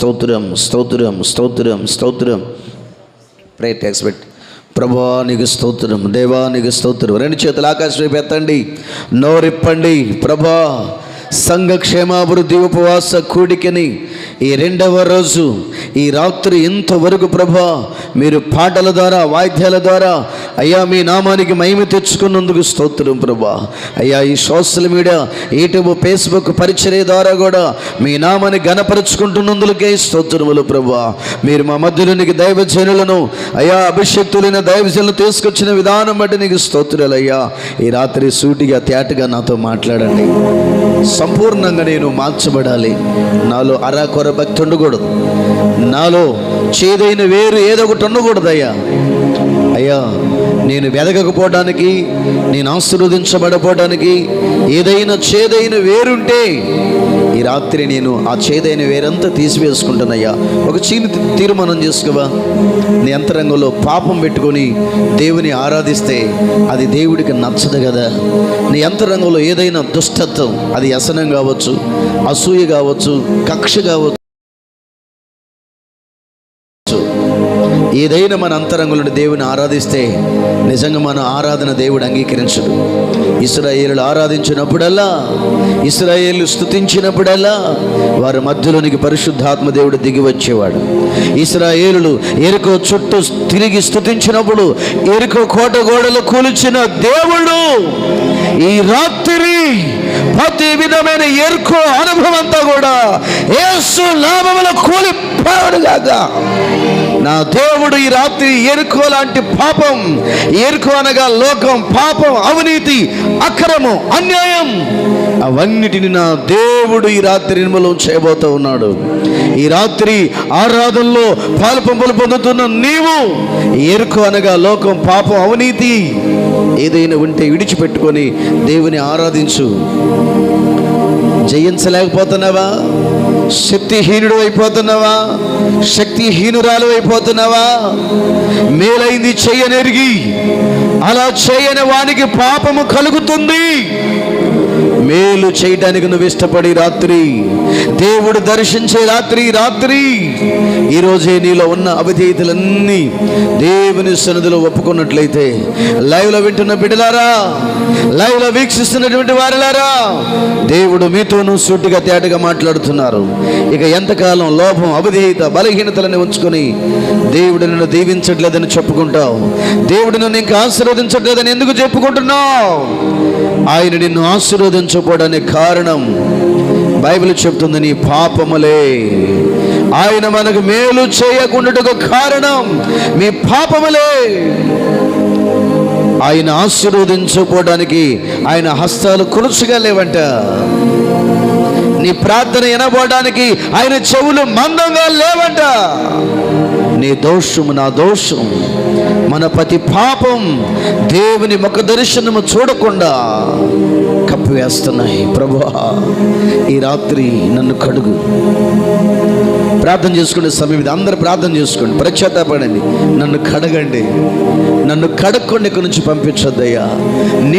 స్తోత్రం స్తోత్రం స్తోత్రం స్తోత్రం. ప్రేట్ ఎక్స్పెక్ట్ ప్రభా నీకు స్తోత్రం దేవా నీకు స్తోత్రం. రెండు చేతులు ఆకాశం వైపు ఎత్తండి. నోరిప్పండి. ప్రభా సంఘ క్షేమాభివృద్ధి ఉపవాస కూడికని ఈ రెండవ రోజు ఈ రాత్రి ఇంతవరకు ప్రభా మీరు పాటల ద్వారా వాయిద్యాల ద్వారా అయ్యా మీ నామానికి మహిమ తెచ్చుకున్నందుకు స్తోత్రం ప్రభా. అయ్యా ఈ సోషల్ మీడియా యూట్యూబ్ ఫేస్బుక్ పరిచర్య ద్వారా కూడా మీ నామాన్ని గణపరుచుకుంటున్నందుకే స్తోత్రములు ప్రభా. మీరు మా మధ్యలోనికి దైవజనులను అయ్యా అభిషక్తులైన దైవజనులు తీసుకొచ్చిన విధానం బట్టి నీకు స్తోత్రాలు అయ్యా. ఈ రాత్రి సూటిగా తేటగా నాతో మాట్లాడండి. సంపూర్ణంగా నేను మార్చబడాలి. నాలో అరాకొర భక్తి ఉండకూడదు. నాలో చేదైన వేరు ఏదో ఒకటి ఉండకూడదయ్యా. అయ్యా నేను వెదగకపోవడానికి నేను ఆశీర్వదించబడపోవడానికి ఏదైనా చేదైన వేరుంటే ఈ రాత్రి నేను ఆ చేదైన వేరంతా తీసివేసుకుంటానయ్యా. ఒక చీని తీర్మానం చేసుకోవా? నీ అంతరంగంలో పాపం పెట్టుకొని దేవుని ఆరాధిస్తే అది దేవుడికి నచ్చదు కదా. నీ అంతరంగంలో ఏదైనా దుష్టత్వం అది వ్యసనం కావచ్చు అసూయ కావచ్చు కక్ష కావచ్చు ఏదైనా మన అంతరంగులను దేవుని ఆరాధిస్తే నిజంగా మన ఆరాధన దేవుడు అంగీకరించడు ఇస్రాయేలు ఆరాధించినప్పుడల్లా ఇస్రాయేలు స్థుతించినప్పుడల్లా వారి మధ్యలోనికి పరిశుద్ధాత్మ దేవుడు దిగి వచ్చేవాడు. ఇస్రాయేలు ఎరుకో చుట్టూ తిరిగి స్థుతించినప్పుడు ఎరుకో కోట గోడలు కూల్చిన దేవుడు ఈ రాత్రి ప్రతి విధమైన ఎరుకో అనుభవం అంతా కూడా ఏసు నామముల కూలిపోయాడు కాగా నా దేవుడు ఈ రాత్రి ఎరుకో లాంటి పాపం ఎరుకో అనగా లోకం పాపం అవినీతి అక్రమం అన్యాయం అవన్నిటిని నా దేవుడు ఈ రాత్రి నిర్మలం చేయబోతూ ఉన్నాడు. ఈ రాత్రి ఆరాధనలో పాలు పంపులు పొందుతున్న నీవు ఎరుకో అనగా లోకం పాపం అవినీతి ఏదైనా ఉంటే విడిచిపెట్టుకొని దేవుని ఆరాధించు. జయించలేకపోతున్నావా? శక్తిహీనుడు అయిపోతున్నావా? శక్తిహీనురాలు అయిపోతున్నావా? మేలైంది చెయ్యనెరిగి అలా చేయని వానికి పాపము కలుగుతుంది. మేలు చేయడానికి నువ్వు ఇష్టపడి రాత్రి దేవుడు దర్శించే రాత్రి రాత్రి. ఈరోజే నీలో ఉన్న అవిధేయతలన్నీ దేవుని సన్నిధిలో ఒప్పుకున్నట్లయితే లైవ్లో వింటున్న బిడ్డలారా లైవ్లో వీక్షిస్తున్నటువంటి వారిలారా దేవుడు మీతోనూ సూటిగా తేటగా మాట్లాడుతున్నారు. ఇక ఎంతకాలం లోభం అవిధేయత బలహీనతలని ఉంచుకొని దేవుడు నిన్ను దీవించట్లేదని చెప్పుకుంటావు. దేవుడు నన్ను ఇంకా ఆశీర్వదించట్లేదని ఎందుకు చెప్పుకుంటున్నావు? ఆయన నిన్ను ఆశీర్వదించకపోవడానికి కారణం బైబిల్ చెప్తుంది నీ పాపములే. ఆయన మనకు మేలు చేయకుండాటకు కారణం మీ పాపములే. ఆయన ఆశీర్వదించకపోవడానికి ఆయన హస్తాలు కురుచుగా లేవంట. నీ ప్రార్థన వినబోవడానికి ఆయన చెవులు మందంగా లేవంట. నీ దోషము నా దోషం. మన ప్రతి పాపం దేవుని ముఖ దర్శనము చూడకుండా కప్పివేస్తున్నాయి ప్రభువా ఈ రాత్రి నన్ను కడుగు. ప్రార్థన చేసుకునే సమయం ఇది. అందరూ ప్రార్థన చేసుకోండి. ప్రత్యేతపడండి నన్ను కడగండి. నన్ను కడక్కొని ఇక్కడి నుంచి పంపించొద్దయ్యా. నీ